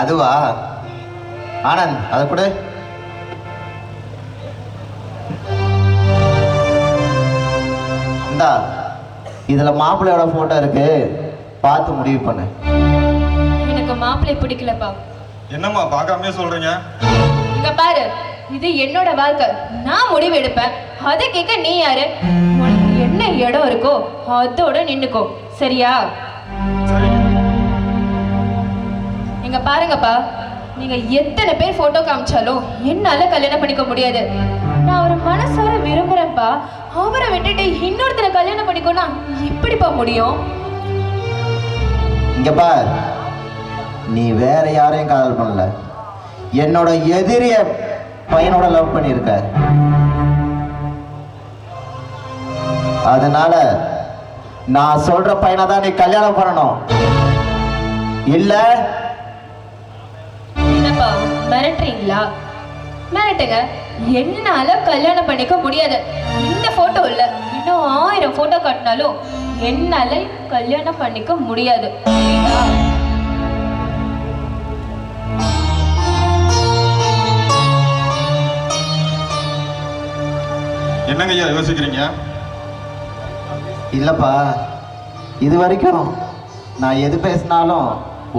அதுவா? ஆனந்த் அதை கொடு. இந்தா இதுல மாப்பிள்ளையோட போட்டோ இருக்கு. பார்த்து முடிவு பண்ணு. எனக்கு மாப்பிள்ளை பிடிக்கலப்பா. என்னம்மா பார்க்காமயே சொல்றீங்க? இங்க பாரு இது என்னோட வாழ்க்கை. நான் முடிவு எடுப்பேன். அதை கேட்க நீ யாரு? உனக்கு என்ன இடம் இருக்கோ அதோட நின்னுக்கோ. சரியா? சரி இங்க பாருங்கப்பா. நீங்க எத்தனை பேர் போட்டோ காமிச்சாலும் என்னால கல்யாணம் பண்ணிக்க முடியாது. நான் ஒரு மனசார விரும்புறேன்ப்பா. அவரை விட்டுட்டு இன்னொருத்தரை கல்யாணம் பண்ணிக்கோனா எப்படிப்பா முடியும்? இங்க பார். நீ வேற யாரையும் காதல் பண்ணல. என்னோட எதிரிய பையனோட லவ் பண்ணியிருக்க. அதனால நான் சொல்ற பையனை தான் நீ கல்யாணம் பண்ணணும். இல்லை மிரட்டுறீங்களா? மிரட்டுங்க. என்னால கல்யாணம் பண்ணிக்க முடியாது. இந்த போட்டோ இல்ல. இன்னும் ஆயிரம் போட்டோ காட்டினாலும் என்னால கல்யாணம் பண்ணிக்க முடியாது? என்னங்க ஐயா யோசிக்கிறீங்க? இல்லப்பா. இது வரைக்கும் நான் எது பேசினாலும்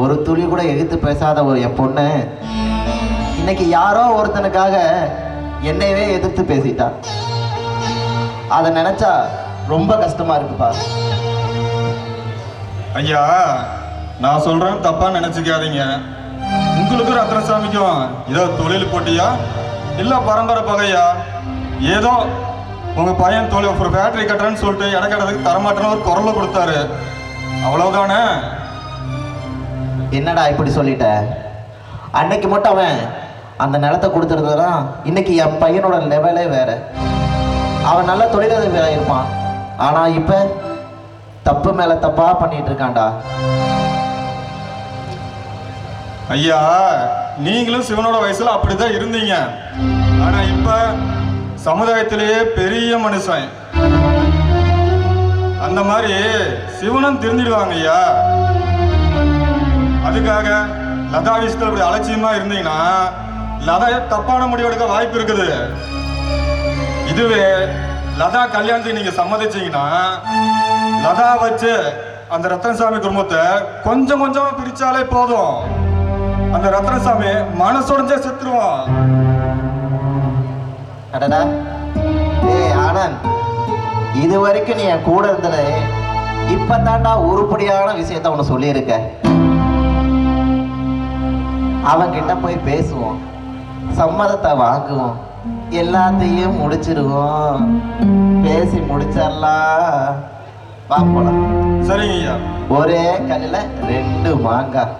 ஒரு துளி கூட எதிர்த்து பேசாத ஒரு என் பொண்ணு. இன்னைக்கு யாரோ ஒருத்தனுக்காக என்னையவே எதிர்த்து பேசிட்டா. அதை நினைச்சா ரொம்ப கஷ்டமா இருக்குப்பா. ஐயா நான் சொல்றேன் தப்பா நினைச்சுக்காதீங்க. உங்களுக்கும் ரத்னசாமிக்கும் ஏதோ தொழில் போட்டியா? இல்ல பரம்பரை பகையா? ஏதோ உங்க பையன் தொழில் ஒரு ஃபேக்டரி கட்டுறேன்னு சொல்லிட்டு இடக்கடத்துக்கு தரமாட்டேன்னு ஒரு குரலை கொடுத்தாரு. அவ்வளவுதானே? என்னடா இப்படி சொல்லிட்ட? அன்னைக்கு மட்டும் அவன் அந்த நிலத்தை கொடுத்துருந்ததுனா இன்னைக்கு என் பையனோட லெவலே வேற. அவன் நல்ல தொழிலதிபராக இருப்பான். ஆனா இப்ப தப்பு மேல தப்பா பண்ணிட்டு இருக்கான்டா. ஐயா நீங்களும் சிவனோட வயசுல அப்படிதான் இருந்தீங்க. ஆனா இப்ப சமுதாயத்திலேயே பெரிய மனுஷன். அந்த மாதிரி சிவனும் திருந்திடுவாங்க ஐயா. அதுக்காக லதா விஷயத்தில் அப்படி அலட்சியமா இருந்தீங்கன்னா லதா தப்பான முடிவு எடுக்க வாய்ப்பு இருக்குது. இதுவே லதா கல்யாணத்துக்கு நீங்க சம்மதிச்சீங்கன்னா லதா வச்சு அந்த ரத்தனசாமி குடும்பத்தை கொஞ்சம் கொஞ்சம் பிரிச்சாலே போதும். அந்த ரத்னசாமி மனசுடைஞ்சே செத்துருவான். அடடா. ஏய் ஆனந்த். இது வரைக்கும் நீ என் கூட இருந்தது இப்ப தாண்டா உருப்படியான விஷயத்த உனக்கு சொல்லியிருக்க. அவன்கிட்ட போய் பேசுவோம். சம்மதத்தை வாங்குவோம். எல்லாத்தையும் முடிச்சிருவோம். பேசி முடிச்சிடலாம் போலாம். சரிங்க ஒரே கல்லில் ரெண்டு மாங்காய்.